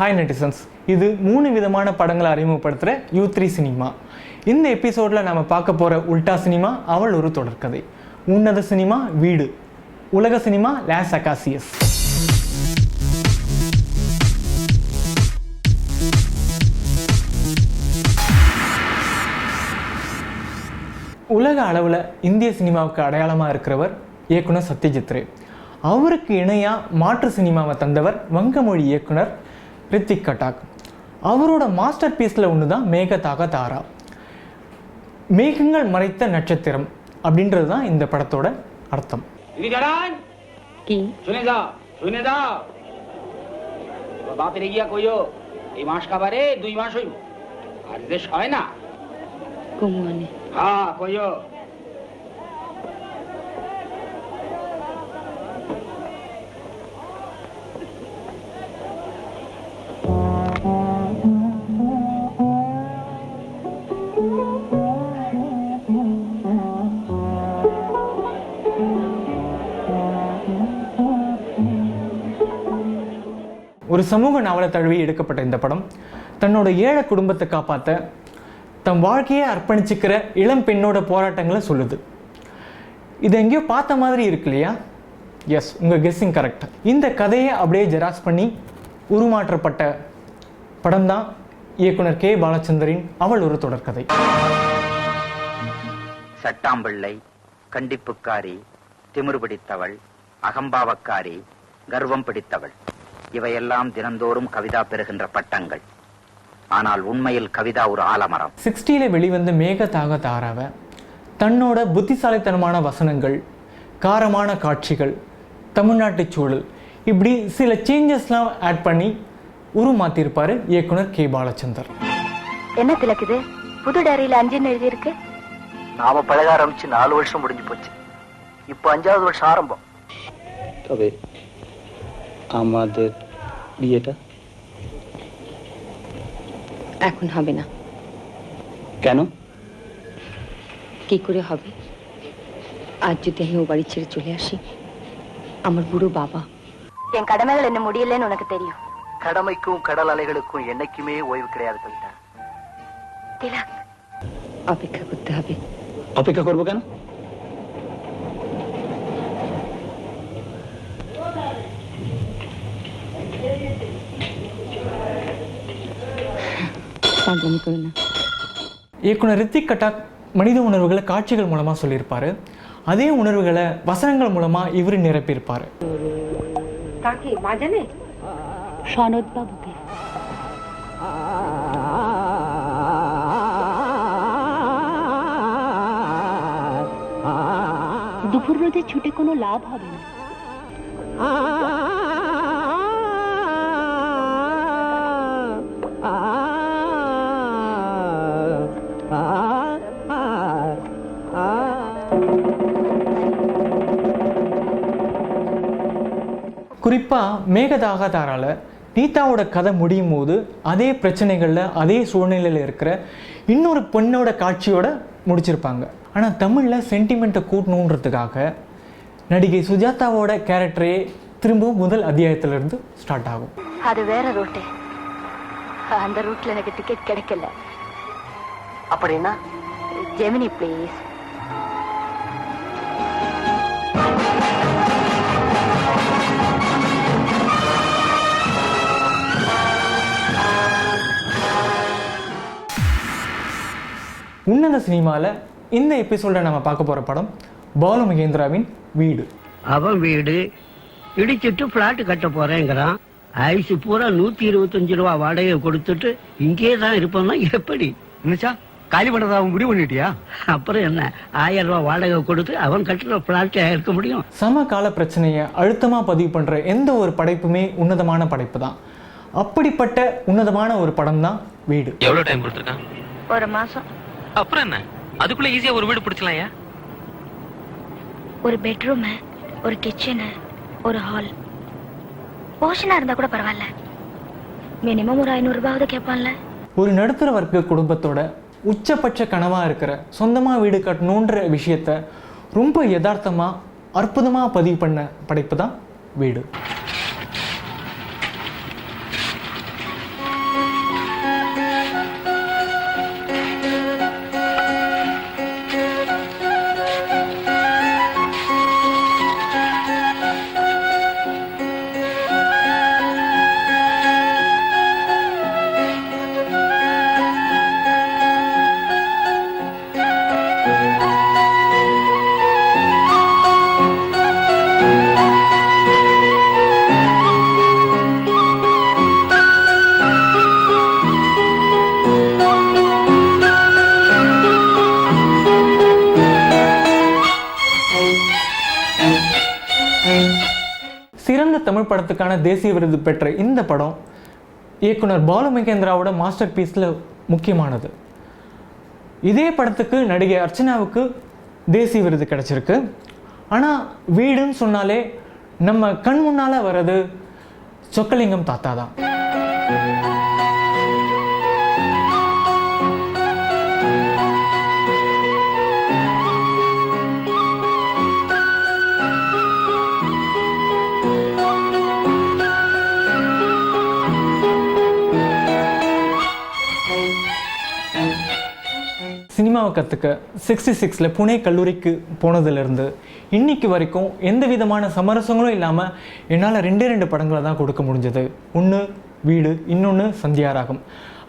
Hi netizens இது மூணு விதமான படங்களை அறிமுகப்படுத்துகிற யூ த்ரீ சினிமா. இந்த எபிசோடில் நம்ம பார்க்க போகிற உல்டா சினிமா அவள் ஒரு தொடர்கதை. உன்னத சினிமா வீடு. உலக சினிமா லேஸ் அகாசியஸ் உலக அளவில் இந்திய சினிமாவுக்கு அடையாளமாக இருக்கிறவர் இயக்குனர் சத்யஜித் ரே. அவருக்கு இணையாக மாற்று சினிமாவை தந்தவர் வங்கமொழி இயக்குனர் ரித்திக் கட்டாக் அவரோட மாஸ்டர் பீஸில் ஒன்று தான் மேகதாக தாரா மேகங்கள் மறைத்த நட்சத்திரம் அப்படின்றது தான் இந்த படத்தோட அர்த்தம் বিদারান কি শুনে যাও শুনে যাও তোর বাপের গিয়া কইও এই মাস কাবারে দুই মাস হইব আর দেশ হয় না কমুয়ানে হ্যাঁ কইও ஒரு சமூக நாவலை தழுவி எடுக்கப்பட்ட இந்த படம் தன்னோட ஏழை குடும்பத்தை காப்பாற்ற தன் வாழ்க்கையை அர்ப்பணிச்சுக்கிற இளம் பெண்ணோட போராட்டங்களை சொல்லுது. இது எங்கேயோ பார்த்த மாதிரி இருக்கு இல்லையா? எஸ் உங்கள் கெஸ்ஸிங் கரெக்ட் இந்த கதையை அப்படியே ஜெராக்ஸ் பண்ணி உருமாற்றப்பட்ட படம் தான் இயக்குனர் கே. பாலச்சந்தரின் அவள் ஒரு தொடர்கதை சட்டாம்பிள்ளை கண்டிப்புக்காரி திமிரு பிடித்தவள் அகம்பாவக்காரி கர்வம் பிடித்தவள். இவையெல்லாம் தினந்தோறும் கவிதா பெறுகின்ற பட்டங்கள். ஆனால் உண்மையில் கவிதா ஒரு ஆலமரம். சிக்ஸ்டியில் வெளிவந்த மேக தாக தாராவை தன்னோட புத்திசாலித்தனமான வசனங்கள் காரமான காட்சிகள் தமிழ்நாட்டு சூழல் இப்படி சில சேஞ்சஸ்லாம் ஆட் பண்ணி உருமாத்தியிருப்பார் இயக்குனர் கே. பாலச்சந்தர். என்ன திலக்குது? புது டைரியில அஞ்சுன்னு எழுதியிருக்கு? நாம பழக ஆரம்பிச்சு நாலு வருஷம் முடிஞ்சு போச்சு. இப்போ அஞ்சாவது வருஷம் ஆரம்பம். আমাদের বিয়েটা এখন হবে না কেন কি করে হবে আজ যদি আমি ও বাড়ি ছেড়ে চলে আসি আমার বুড়ো বাবা என் கடமைகள் என்ன முடியலன்னு உனக்கு தெரியும் கடமைக்கும் கடல் அலைகளுக்கும் என்னைக்குமே ஓய்வு கிடையாது கவிதா திலக் অপেক্ষা করতে হবে অপেক্ষা করবো কেন পাগলামি করো না இயக்குனர் ரித்திக் கட்டாக் மனித உணர்வுகளை காட்சிகள் மூலமாக சொல்லியிருப்பார் அதே உணர்வுகளை வசனங்கள் மூலமாக இவர் நிரப்பியிருப்பார் সনদ বাবুকে দুপুর রোদে ছুটে কোনো লাভ হবে না குறிப்பாக மேகதாக தாரால நீதாவோட கதை முடியும் போது அதே பிரச்சனைகளில் அதே சூழ்நிலையில் இருக்கிற இன்னொரு பெண்ணோட காட்சியோட முடிச்சிருப்பாங்க. ஆனால் தமிழில் சென்டிமெண்ட்டை கூட்டணுன்றதுக்காக நடிகை சுஜாதாவோட கேரக்டரே திரும்பவும் முதல் அத்தியாயத்திலிருந்து ஸ்டார்ட் ஆகும். அது வேற ரூட்டு அந்த ரூட்ல எனக்கு டிக்கெட் கிடைக்கல. அப்படின்னா? ஜெமினி ப்ளீஸ் உன்னத சினிமாவில் இந்த எபிசோடில் நம்ம பார்க்க போகிற படம் பாலு மகேந்திராவின் வீடு. அவன் வீடு. இடிச்சிட்டு பிளாட் கட்ட போறேங்கிறான். ஐசு பூரா நூத்தி இருபத்தஞ்சு ரூபா வாடகை கொடுத்துட்டு இங்கே தான் இருப்போம்னா எப்படி? நினைச்சா காலி பண்றதா அவன் முடிவு பண்ணிட்டியா? அப்புறம் என்ன? ஆயிரம் ரூபாய் வாடகை கொடுத்து அவன் கட்டுற பிளாட்டை இருக்க முடியும். சமகால பிரச்சனையை அழுத்தமாக பதிவு பண்ணுற எந்த ஒரு படைப்புமே உன்னதமான படைப்பு தான். அப்படிப்பட்ட உன்னதமான ஒரு படம் தான் வீடு. எவ்வளவு டைம் கொடுத்துருக்கான் ஒரு மாசம். அப்புறம் என்ன? அதுக்குள்ள ஈஸியா ஒரு வீடு பிடிச்சலாம் ஏன் ஒரு பெட்ரூம் ஒரு கிச்சனு ஒரு ஹால் போர்ஷனா இருந்தா கூட பரவாயில்ல. மினிமம் ஒரு ஐநூறு ரூபாவது கேட்பான்ல. ஒரு நடுத்தர வர்க்க குடும்பத்தோட உச்சபட்ச கனவாக இருக்கிற சொந்தமாக வீடு கட்டணுன்ற விஷயத்த ரொம்ப யதார்த்தமாக அற்புதமாக பதிவு பண்ண படைப்பு தான் வீடு. தமிழ் படத்துக்கான தேசிய விருது பெற்ற இந்த படம் இயக்குனர் பாலு மகேந்திராவோட மாஸ்டர் பீஸில் முக்கியமானது. இதே படத்துக்கு நடிகை அர்ச்சனாவுக்கு தேசிய விருது கிடச்சிருக்கு. ஆனால் வீடுன்னு சொன்னாலே நம்ம கண் முன்னால் வர்றது சொக்கலிங்கம் தாத்தா தான். சினிமாவை கற்றுக்க சிக்ஸ்டி சிக்ஸில் புனே கல்லூரிக்கு போனதுலேருந்து இன்னைக்கு வரைக்கும் எந்த விதமான சமரசங்களும் இல்லாமல் என்னால் ரெண்டே ரெண்டு படங்களை தான் கொடுக்க முடிஞ்சது. ஒன்று வீடு இன்னொன்று சந்தியாராகம்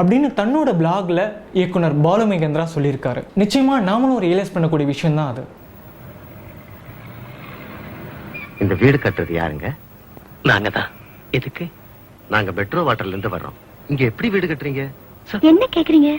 அப்படின்னு தன்னோட பிளாகில் இயக்குனர் பாலு மகேந்திரா சொல்லியிருக்காரு. நிச்சயமாக நாமளும் ரியலைஸ் பண்ணக்கூடிய விஷயம்தான் அது. இந்த வீடு கட்டுறது யாருங்க? நாங்க தான். எதுக்கு? நாங்க மெட்ரோ வாட்டர்ல இருந்து வர்றோம். இங்க எப்படி வீடு கட்டுறீங்க? என்ன கேக்குறீங்க?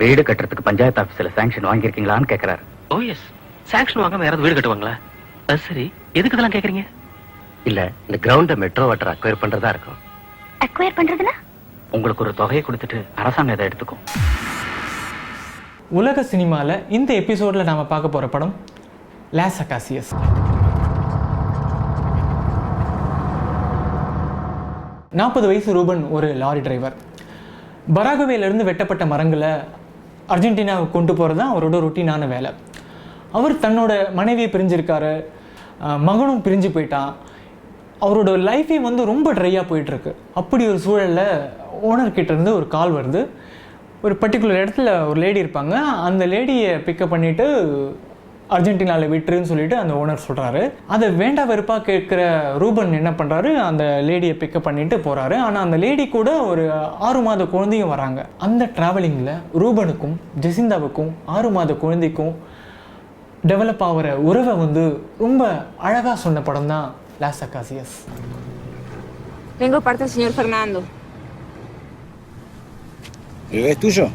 வீடு கட்டுறதுக்கு பஞ்சாயத்து ஆபீஸ்ல சாங்ஷன் வாங்கியிருக்கீங்களான்னு கேட்கிறாரு ஓ எஸ் சாங்ஷன் வாங்காம யாராவது வீடு கட்டுவாங்களா? அது சரி. எதுக்கு இதெல்லாம் கேக்குறீங்க? இல்ல இந்த கிரவுண்ட மெட்ரோ வாட்டர் அக்வயர் பண்றதா இருக்கும். அக்வயர் பண்றதுனா உங்களுக்கு ஒரு தொகையை கொடுத்துட்டு அரசாங்கம் இதை எடுத்துக்கும். உலக சினிமாவில் இந்த எபிசோடில் நாம் பார்க்க போகிற படம் லாஸ் அகாசியஸ் நாற்பது வயசு ரூபன் ஒரு லாரி டிரைவர் பராகுவேலேருந்து வெட்டப்பட்ட மரங்களை அர்ஜென்டினாவை கொண்டு போகிறது தான் அவரோட ரொட்டீனான வேலை. அவர் தன்னோட மனைவியை பிரிஞ்சிருக்காரு. மகனும் பிரிஞ்சு போயிட்டான். அவரோட லைஃபே வந்து ரொம்ப ட்ரையாக போயிட்டுருக்கு. அப்படி ஒரு சூழலில் ஓனர்கிட்ட இருந்து ஒரு கால் வருது. ஒரு பர்டிகுலர் இடத்துல ஒரு லேடி இருப்பாங்க. அந்த லேடியை பிக்கப் பண்ணிவிட்டு அர்ஜென்டினாவில் விட்டுருன்னு சொல்லிட்டு அந்த ஓனர் சொல்கிறாரு அதை வேண்டா வெறுப்பாக கேட்குற ரூபன் என்ன பண்ணுறாரு அந்த லேடியை பிக்கப் பண்ணிட்டு போகிறாரு ஆனால் அந்த லேடி கூட ஒரு ஆறு மாத குழந்தையும் வராங்க அந்த ட்ராவலிங்கில் ரூபனுக்கும் ஜெசிந்தாவுக்கும் ஆறு மாத குழந்தைக்கும் டெவலப் ஆகிற உறவை வந்து ரொம்ப அழகாக சொன்ன படம் தான் Las Acacias Vengo parte del señor Fernando. ¿Bebé es tuyo?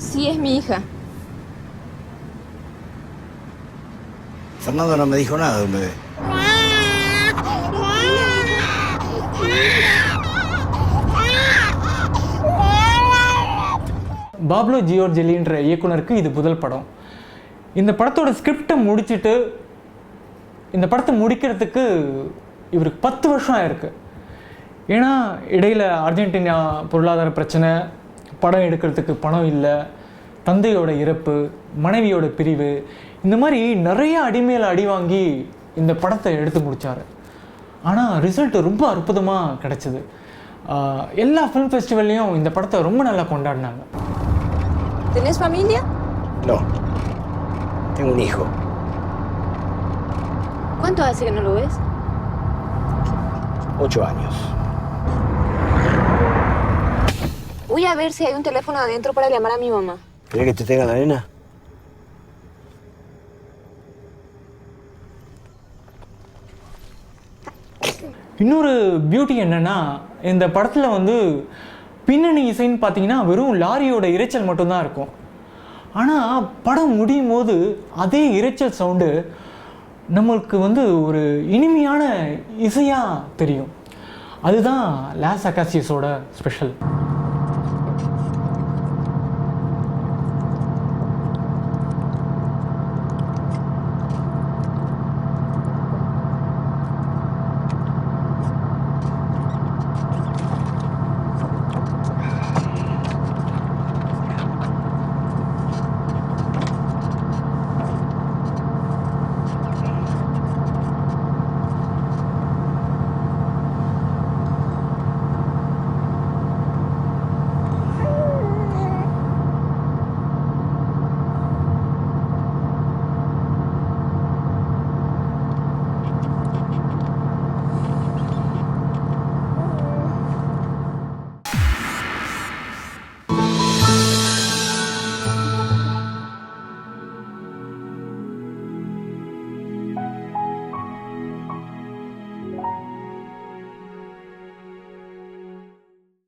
Sí, es mi hija. Fernando no me dijo nada de un bebé. Pablo ஜியோர்ஜெலின்ற இயக்குனருக்கு இது முதல் படம் இந்த படத்தோட ஸ்கிரிப்டை முடிச்சிட்டு இந்த படத்தை முடிக்கிறதுக்கு இவருக்கு பத்து வருஷம் ஆயிருக்கு ஏன்னா இடையில் அர்ஜென்டினா பொருளாதார பிரச்சனை படம் எடுக்கிறதுக்கு பணம் இல்லை தந்தையோட இறப்பு மனைவியோட பிரிவு இந்த மாதிரி நிறைய அடிமையில் அடி வாங்கி இந்த படத்தை எடுத்து முடித்தார் ஆனால் ரிசல்ட் ரொம்ப அற்புதமாக கிடச்சிது எல்லா ஃபிலிம் ஃபெஸ்டிவல்லையும் இந்த படத்தை ரொம்ப நல்லா கொண்டாடினாங்க ¿Tenés familia? No. Tengo un hijo. ¿Cuánto hace que no lo ves? Ocho años. Voy a ver si hay un teléfono adentro para llamar a mi mamá. ¿Querés que te tenga la arena? இன்னொரு beauty என்னன்னா இந்த படத்தில் வந்து பின்னணி இசைன்னு பார்த்தீங்கன்னா வெறும் லாரியோட இரைச்சல் மட்டும்தான் இருக்கும். ஆனால் படம் முடியும் போது அதே இரைச்சல் சவுண்டு நம்மளுக்கு வந்து ஒரு இனிமையான இசையாக தெரியும். அதுதான் லாஸ் அகாசியஸோட ஸ்பெஷல்